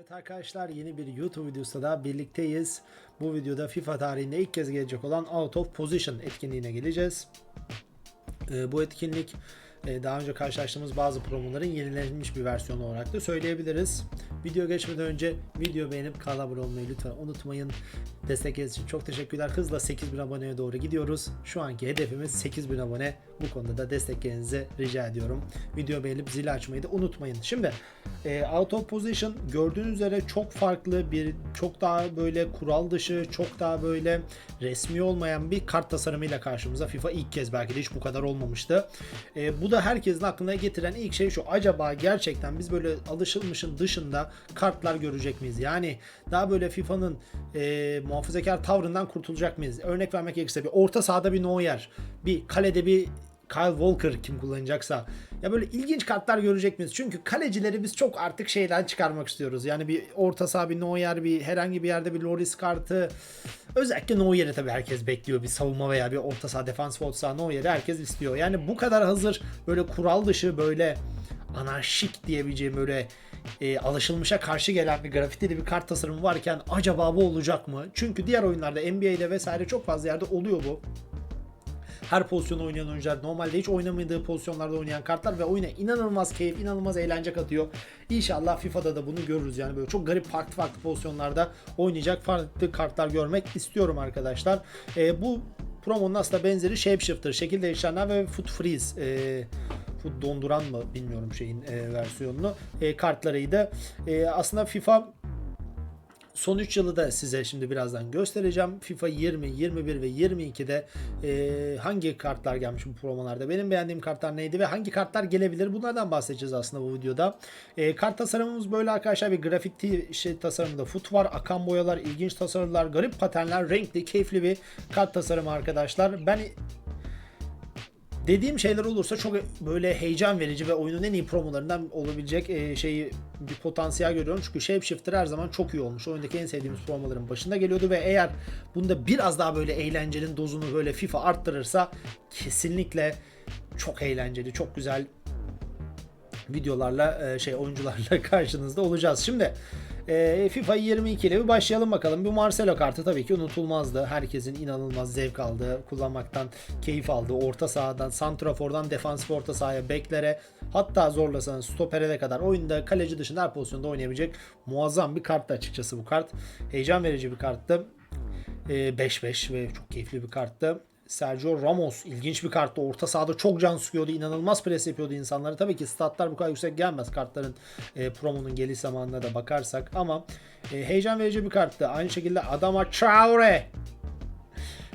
Evet arkadaşlar yeni bir YouTube videosunda da birlikteyiz. Bu videoda FIFA tarihinde ilk kez gelecek olan Out of Position etkinliğine geleceğiz. Ee, bu etkinlik daha önce karşılaştığımız bazı promoların yenilenmiş bir versiyonu olarak da söyleyebiliriz. Video geçmeden önce video beğenip kanala abone olmayı lütfen unutmayın. Destekleriniz için çok teşekkürler. Hızla 8000 aboneye doğru gidiyoruz. Şu anki hedefimiz 8000 abone. Bu konuda da desteklerinizi rica ediyorum. Video beğenip zili açmayı da unutmayın. Şimdi e, Out of Position gördüğünüz üzere çok farklı bir çok daha böyle kural dışı çok daha böyle resmi olmayan bir kart tasarımıyla karşımıza FIFA ilk kez belki de hiç bu kadar olmamıştı. E, bu da herkesin aklına getiren ilk şey şu acaba gerçekten biz böyle alışılmışın dışında kartlar görecek miyiz? Yani daha böyle FIFA'nın e, muhafazakar tavrından kurtulacak mıyız? Örnek vermek gerekirse bir orta sahada bir Neuer, bir kalede bir Kyle Walker kim kullanacaksa ya böyle ilginç kartlar görecek miyiz? Çünkü kalecileri biz çok artık şeyden çıkarmak istiyoruz. Yani bir orta saha bir Neuer bir herhangi bir yerde bir Loris kartı özellikle Neuer'i tabii herkes bekliyor. Bir savunma veya bir orta saha defans orta saha Neuer'i herkes istiyor. Yani bu kadar hazır böyle kural dışı böyle anarşik diyebileceğim böyle e, alışılmışa karşı gelen bir grafitili bir kart tasarımı varken acaba bu olacak mı? Çünkü diğer oyunlarda NBA'de vesaire çok fazla yerde oluyor bu her pozisyonu oynayan oyuncular normalde hiç oynamadığı pozisyonlarda oynayan kartlar ve oyuna inanılmaz keyif, inanılmaz eğlence katıyor. İnşallah FIFA'da da bunu görürüz yani böyle çok garip farklı farklı pozisyonlarda oynayacak farklı kartlar görmek istiyorum arkadaşlar. Ee, bu promonun aslında benzeri Shapeshifter, şekil değiştirenler ve Foot Freeze. Ee, Foot donduran mı bilmiyorum şeyin e, versiyonunu. E, kartlarıydı. E, aslında FIFA Son 3 yılı da size şimdi birazdan göstereceğim. FIFA 20, 21 ve 22'de e, hangi kartlar gelmiş bu promolarda? Benim beğendiğim kartlar neydi ve hangi kartlar gelebilir? Bunlardan bahsedeceğiz aslında bu videoda. E, kart tasarımımız böyle arkadaşlar. Bir grafiti şey tasarımında foot var. Akan boyalar, ilginç tasarımlar, garip paternler, renkli, keyifli bir kart tasarımı arkadaşlar. Ben dediğim şeyler olursa çok böyle heyecan verici ve oyunun en iyi promolarından olabilecek e, şeyi bir potansiyel görüyorum. Çünkü Shapeshifter her zaman çok iyi olmuş. Oyundaki en sevdiğimiz promoların başında geliyordu ve eğer bunda biraz daha böyle eğlencenin dozunu böyle FIFA arttırırsa kesinlikle çok eğlenceli, çok güzel videolarla e, şey oyuncularla karşınızda olacağız. Şimdi e, FIFA 22 ile bir başlayalım bakalım. Bu Marcelo kartı tabii ki unutulmazdı. Herkesin inanılmaz zevk aldığı, kullanmaktan keyif aldığı orta sahadan, santrafordan defans orta sahaya, beklere hatta zorlasanız stopere de kadar oyunda kaleci dışında her pozisyonda oynayabilecek muazzam bir karttı açıkçası bu kart. Heyecan verici bir karttı. 5-5 ve çok keyifli bir karttı. Sergio Ramos ilginç bir karttı. Orta sahada çok can sıkıyordu. inanılmaz pres yapıyordu insanları. Tabii ki statlar bu kadar yüksek gelmez kartların e, promonun geliş zamanına da bakarsak. Ama e, heyecan verici bir karttı. Aynı şekilde Adama Traore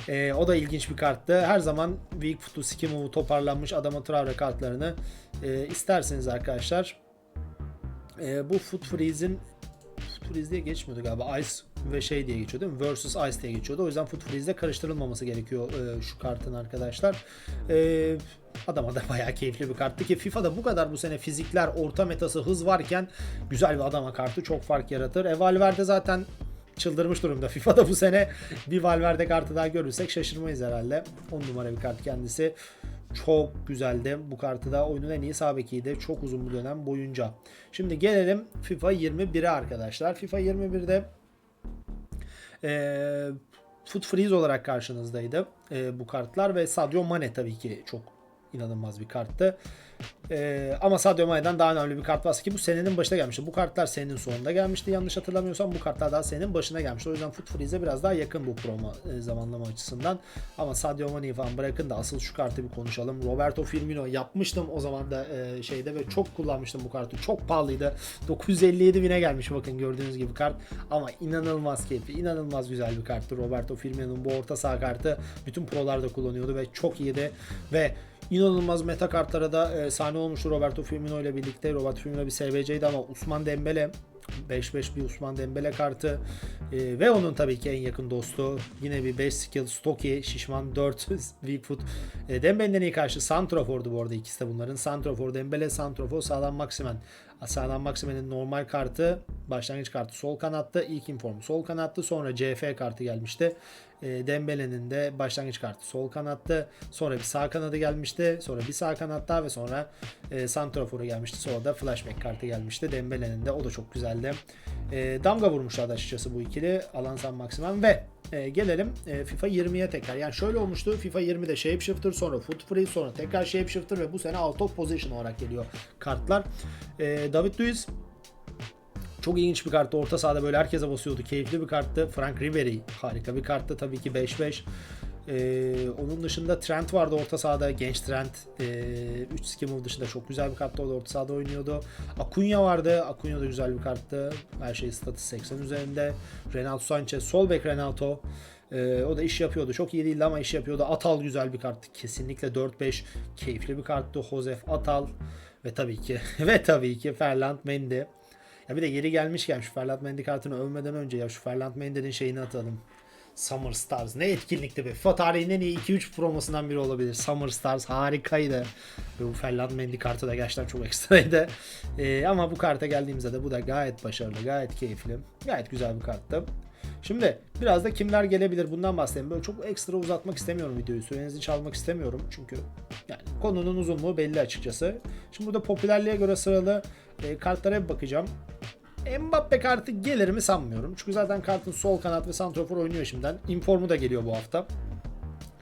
e, o da ilginç bir karttı. Her zaman Weak Foot'u, Skimo'u toparlanmış Adama Traore kartlarını e, isterseniz arkadaşlar. E, bu Foot Freeze'in Foot Freeze diye geçmiyordu galiba. Ice ve şey diye geçiyor değil mi? Versus Ice diye geçiyordu. O yüzden Foot Freeze'de karıştırılmaması gerekiyor e, şu kartın arkadaşlar. E, adama da bayağı keyifli bir karttı ki FIFA'da bu kadar bu sene fizikler, orta metası, hız varken güzel bir adama kartı çok fark yaratır. E Valverde zaten çıldırmış durumda. FIFA'da bu sene bir Valverde kartı daha görürsek şaşırmayız herhalde. 10 numara bir kart kendisi. Çok güzeldi. Bu kartı da oyunun en iyi sağ bekiydi. Çok uzun bir dönem boyunca. Şimdi gelelim FIFA 21'e arkadaşlar. FIFA 21'de e, Foot Freeze olarak karşınızdaydı e, bu kartlar ve Sadio Mane tabii ki çok inanılmaz bir karttı. Ee, ama Sadio Mane'den daha önemli bir kart var ki bu senenin başına gelmişti. Bu kartlar senenin sonunda gelmişti yanlış hatırlamıyorsam. Bu kartlar daha senenin başına gelmişti. O yüzden Foot Freeze'e biraz daha yakın bu promo e, zamanlama açısından. Ama Sadio Mane'yi falan bırakın da asıl şu kartı bir konuşalım. Roberto Firmino yapmıştım o zaman da e, şeyde ve çok kullanmıştım bu kartı. Çok pahalıydı. 957 bine gelmiş bakın gördüğünüz gibi kart. Ama inanılmaz keyifli, inanılmaz güzel bir karttı. Roberto Firmino'nun bu orta saha kartı bütün prolarda kullanıyordu ve çok iyiydi ve inanılmaz meta kartlara da e, sahne olmuştu Roberto Firmino ile birlikte. Roberto Firmino bir SBC'ydi ama Usman Dembele 5-5 bir Usman Dembele kartı. E, ve onun tabii ki en yakın dostu yine bir 5 skill Stocky Şişman 4 weak foot. E, Dembele'nin iyi karşı Santrofor'du bu arada ikisi de bunların. Santrofor Dembele Santrofor sağlam Maximen Sağlam Maxime'nin normal kartı, başlangıç kartı sol kanatta, ilk inform sol kanattı. Sonra CF kartı gelmişti. E, Dembele'nin de başlangıç kartı sol kanattı. Sonra bir sağ kanadı gelmişti. Sonra bir sağ kanatta ve sonra e, Santrafor'u gelmişti. Sonra da flashback kartı gelmişti. Dembele'nin de o da çok güzeldi. E, damga vurmuşlardı açıkçası bu ikili. Alan San Maximen ve e, gelelim e, FIFA 20'ye tekrar. Yani şöyle olmuştu. FIFA 20'de Shapeshifter sonra Foot Freeze sonra tekrar Shapeshifter ve bu sene Out of Position olarak geliyor kartlar. E, David Luiz çok ilginç bir karttı. Orta sahada böyle herkese basıyordu. Keyifli bir karttı. Frank Ribery harika bir karttı. Tabii ki 5-5. Ee, onun dışında Trent vardı orta sahada. Genç Trent. 3 ee, move dışında çok güzel bir karttı. O da orta sahada oynuyordu. Acuna vardı. Acuna da güzel bir karttı. Her şey statü 80 üzerinde. Renato Sanchez. Sol bek Renato. Ee, o da iş yapıyordu. Çok iyi değildi ama iş yapıyordu. Atal güzel bir karttı. Kesinlikle 4-5 keyifli bir karttı. Josef Atal. Ve tabii ki ve tabii ki Ferland Mendy. Ya bir de geri gelmişken şu Ferland Mendy kartını övmeden önce ya şu Ferland Mendy'nin şeyini atalım. Summer Stars ne etkinlikti be. FIFA tarihinin en iyi 2-3 promosundan biri olabilir. Summer Stars harikaydı. Ve bu Ferland Mendy kartı da gerçekten çok ekstraydı. Ee, ama bu karta geldiğimizde de bu da gayet başarılı, gayet keyifli. Gayet güzel bir karttı. Şimdi biraz da kimler gelebilir bundan bahsedeyim. Böyle çok ekstra uzatmak istemiyorum videoyu. Sürenizi çalmak istemiyorum. Çünkü yani konunun uzunluğu belli açıkçası. Şimdi burada popülerliğe göre sıralı e, kartlara bir bakacağım. Mbappe kartı gelir mi sanmıyorum. Çünkü zaten kartın sol kanat ve santrofor oynuyor şimdiden. Informu da geliyor bu hafta.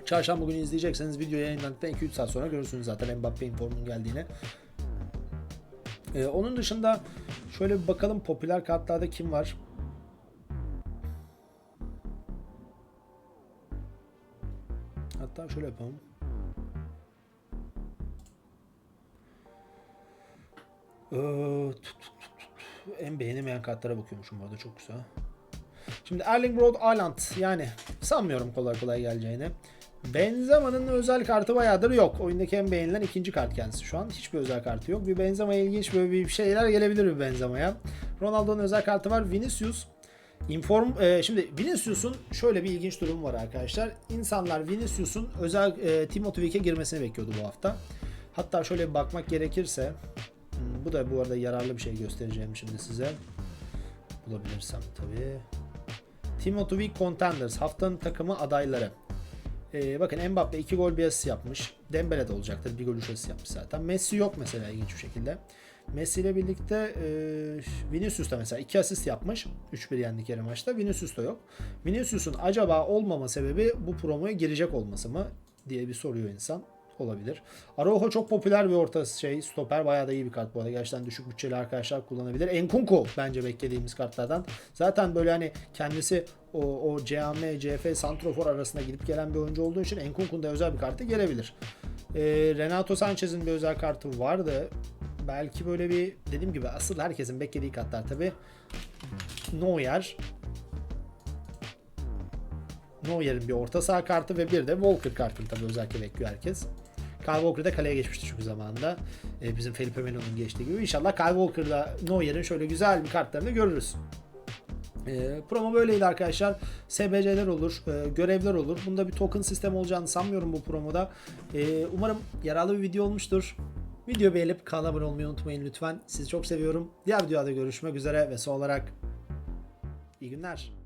Çarşamba günü izleyecekseniz video yayınlandıktan 2-3 saat sonra görürsünüz zaten Mbappe informunun geldiğini. Ee, onun dışında şöyle bir bakalım popüler kartlarda kim var? Hatta şöyle yapalım. Ee, tut, tut. En beğenemeyen kartlara bakıyormuşum bu arada çok güzel. Şimdi Erling Braut Haaland yani sanmıyorum kolay kolay geleceğini. Benzema'nın özel kartı bayağıdır yok. Oyundaki en beğenilen ikinci kart kendisi şu an. Hiçbir özel kartı yok. Bir Benzema'ya ilginç böyle bir şeyler gelebilir bir Benzema'ya. Ronaldo'nun özel kartı var. Vinicius. Inform, e, şimdi Vinicius'un şöyle bir ilginç durum var arkadaşlar. İnsanlar Vinicius'un özel e, Team Motivik'e girmesini bekliyordu bu hafta. Hatta şöyle bir bakmak gerekirse bu da bu arada yararlı bir şey göstereceğim şimdi size. Bulabilirsem tabii. Team Motivik Contenders haftanın takımı adayları. Ee, bakın Mbappe 2 gol bir asist yapmış. Dembele de olacaktır. Bir gol 3 asist yapmış zaten. Messi yok mesela ilginç bir şekilde. Messi ile birlikte e, Vinicius da mesela 2 asist yapmış. 3-1 yendik yarı maçta. Vinicius da yok. Vinicius'un acaba olmama sebebi bu promoya girecek olması mı diye bir soruyor insan. Olabilir. Araujo çok popüler bir orta şey. Stoper bayağı da iyi bir kart bu arada. Gerçekten düşük bütçeli arkadaşlar kullanabilir. Enkunku bence beklediğimiz kartlardan. Zaten böyle hani kendisi o, o CAM, CF, Santrofor arasında gidip gelen bir oyuncu olduğu için Enkunku'nun da özel bir kartı gelebilir. Ee, Renato Sanchez'in bir özel kartı vardı. Belki böyle bir dediğim gibi asıl herkesin beklediği kartlar tabi. Neuer. Neuer'in bir orta saha kartı ve bir de Walker kartını tabi özellikle bekliyor herkes. Kyle Walker kaleye geçmişti çünkü zamanında. Ee, bizim Felipe Melo'nun geçtiği gibi. İnşallah Kyle Walker'da Neuer'in şöyle güzel bir kartlarını görürüz. E, promo böyleydi arkadaşlar. SBC'ler olur, e, görevler olur. Bunda bir token sistem olacağını sanmıyorum bu promoda. E, umarım yararlı bir video olmuştur. Video beğenip kanala abone olmayı unutmayın lütfen. Sizi çok seviyorum. Diğer videoda görüşmek üzere ve son olarak iyi günler.